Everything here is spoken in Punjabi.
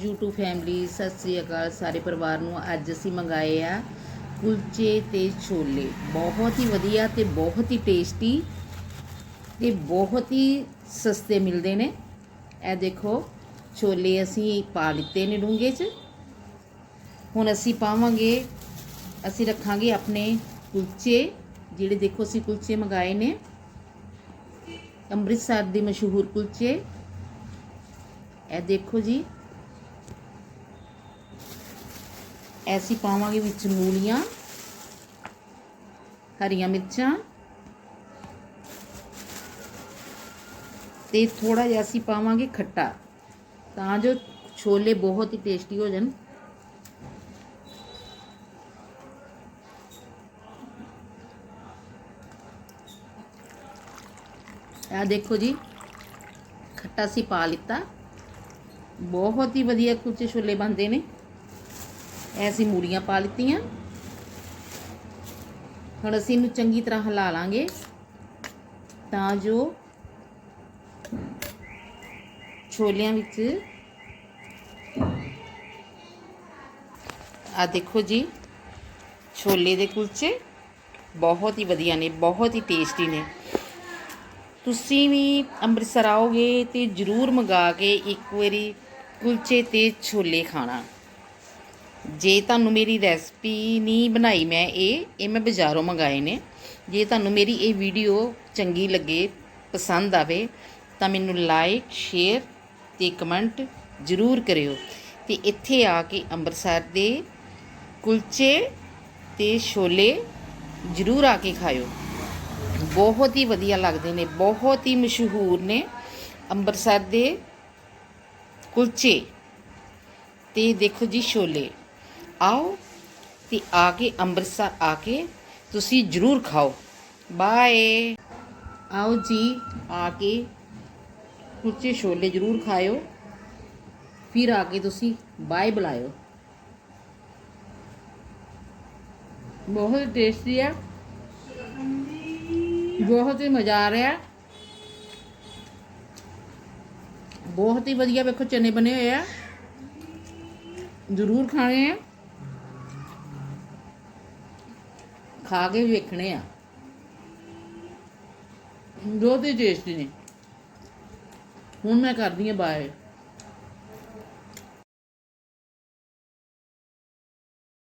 YouTube ਫੈਮਿਲੀ ਸਤਿ ਸ੍ਰੀ ਅਕਾਲ ਸਾਰੇ ਪਰਿਵਾਰ ਨੂੰ। ਅੱਜ ਅਸੀਂ ਮੰਗਾਏ ਆ ਕੁਲਚੇ ਤੇ ਛੋਲੇ। ਬਹੁਤ ਹੀ ਵਧੀਆ ਤੇ ਬਹੁਤ ਹੀ ਟੇਸਟੀ ਤੇ ਬਹੁਤ ਹੀ ਸਸਤੇ ਮਿਲਦੇ ਨੇ। ਇਹ ਦੇਖੋ, ਛੋਲੇ ਅਸੀਂ ਪਾ ਲਿੱਤੇ ਨੇ ਡੂੰਘੇ 'ਚ। ਹੁਣ ਅਸੀਂ ਪਾਵਾਂਗੇ, ਅਸੀਂ ਰੱਖਾਂਗੇ ਆਪਣੇ ਕੁਲਚੇ, ਜਿਹੜੇ ਦੇਖੋ ਅਸੀਂ ਕੁਲਚੇ ਮੰਗਾਏ ਨੇ। ਅੰਮ੍ਰਿਤਸਰ ਦੇ ਮਸ਼ਹੂਰ ਕੁਲਚੇ। ਇਹ ਦੇਖੋ ਜੀ ਐਸੀ ਪਾਵਾਂਗੇ ਵਿੱਚ ਮੂਲੀਆਂ ਹਰੀਆਂ ਮਿਰਚਾਂ ਤੇ ਥੋੜਾ ਜਿਹਾ ਅਸੀਂ ਪਾਵਾਂਗੇ ਖੱਟਾ ਤਾਂ ਜੋ ਛੋਲੇ ਬਹੁਤ ਹੀ ਟੇਸਟੀ ਹੋ ਜਾਣ ਇਹ ਦੇਖੋ ਜੀ ਖੱਟਾ ਸੀ ਪਾ ਲਿੱਤਾ ਬਹੁਤ ਹੀ ਵਧੀਆ ਕੁਲਚੇ ਛੋਲੇ ਬਣਦੇ ਨੇ ਐਸੀ ਮੂਲੀਆਂ ਪਾ ਲਿੱਤੀਆਂ। ਹੁਣ ਅਸੀਂ ਇਹਨੂੰ ਚੰਗੀ ਤਰ੍ਹਾਂ ਹਿਲਾ ਲਾਂਗੇ। ਤਾਂ ਜੋ ਛੋਲਿਆਂ ਵਿੱਚ ਆ ਦੇਖੋ ਜੀ, ਛੋਲੇ ਦੇ ਕੁਲਚੇ ਬਹੁਤ ਹੀ ਵਧੀਆ ਨੇ, ਬਹੁਤ ਹੀ ਟੇਸਟੀ ਨੇ। ਤੁਸੀਂ ਵੀ ਅੰਮ੍ਰਿਤਸਰ ਆਓਗੇ ਤੇ ਜਰੂਰ ਮੰਗਾ ਕੇ ਇੱਕ ਵਾਰੀ ਕੁਲਚੇ ਤੇ ਛੋਲੇ ਖਾਣਾ। ਜੇ ਤੁਹਾਨੂੰ ਮੇਰੀ ਰੈਸਪੀ ਨਹੀਂ ਬਣਾਈ ਮੈਂ ਇਹ ਇਹ ਮੈਂ ਬਾਜ਼ਾਰੋਂ ਮੰਗਾਏ ਨੇ। ਜੇ ਤੁਹਾਨੂੰ ਮੇਰੀ ਇਹ ਵੀਡੀਓ ਚੰਗੀ ਲੱਗੇ, ਪਸੰਦ ਆਵੇ, ਤਾਂ ਮੈਨੂੰ ਲਾਈਕ ਸ਼ੇਅਰ ਤੇ ਕਮੈਂਟ ਜ਼ਰੂਰ ਕਰਿਓ। ਤੇ ਇੱਥੇ ਆ ਕੇ ਅੰਮ੍ਰਿਤਸਰ ਦੇ ਕੁਲਚੇ ਤੇ ਛੋਲੇ ਜ਼ਰੂਰ ਆ ਕੇ ਖਾਇਓ। ਬਹੁਤ ਹੀ ਵਧੀਆ ਲੱਗਦੇ ਨੇ, ਬਹੁਤ ਹੀ ਮਸ਼ਹੂਰ ਨੇ ਅੰਮ੍ਰਿਤਸਰ ਦੇ ਕੁਲਚੇ ਤੇ ਦੇਖੋ ਜੀ ਛੋਲੇ। ਆਓ ਤੇ ਆ ਕੇ ਅੰਮ੍ਰਿਤਸਰ ਆ ਕੇ ਤੁਸੀਂ ਜ਼ਰੂਰ ਖਾਓ। ਬਾਏ ਆਓ ਜੀ, ਆ ਕੇ ਕੁਲਚੇ ਛੋਲੇ ਜ਼ਰੂਰ ਖਾਇਓ। ਫਿਰ ਆ ਕੇ ਤੁਸੀਂ ਬਾਏ ਬੁਲਾਇਓ। ਬਹੁਤ ਟੇਸਟੀ ਆ। ਬਹੁਤ ਹੀ ਮਜ਼ਾ ਆ ਰਿਹਾ। ਬਹੁਤ ਹੀ ਵਧੀਆ ਵੇਖੋ ਚਨੇ ਬਣੇ ਹੋਏ ਆ। ਜ਼ਰੂਰ ਖਾਣੇ ਆ। ਖਾ ਕੇ ਵੇਖਣੇ ਆ। ਬਹੁਤ ਹੀ ਟੇਸਟੀ ਨੇ। ਹੁਣ ਮੈਂ ਕਰਦੀ ਆ ਬਾਏ।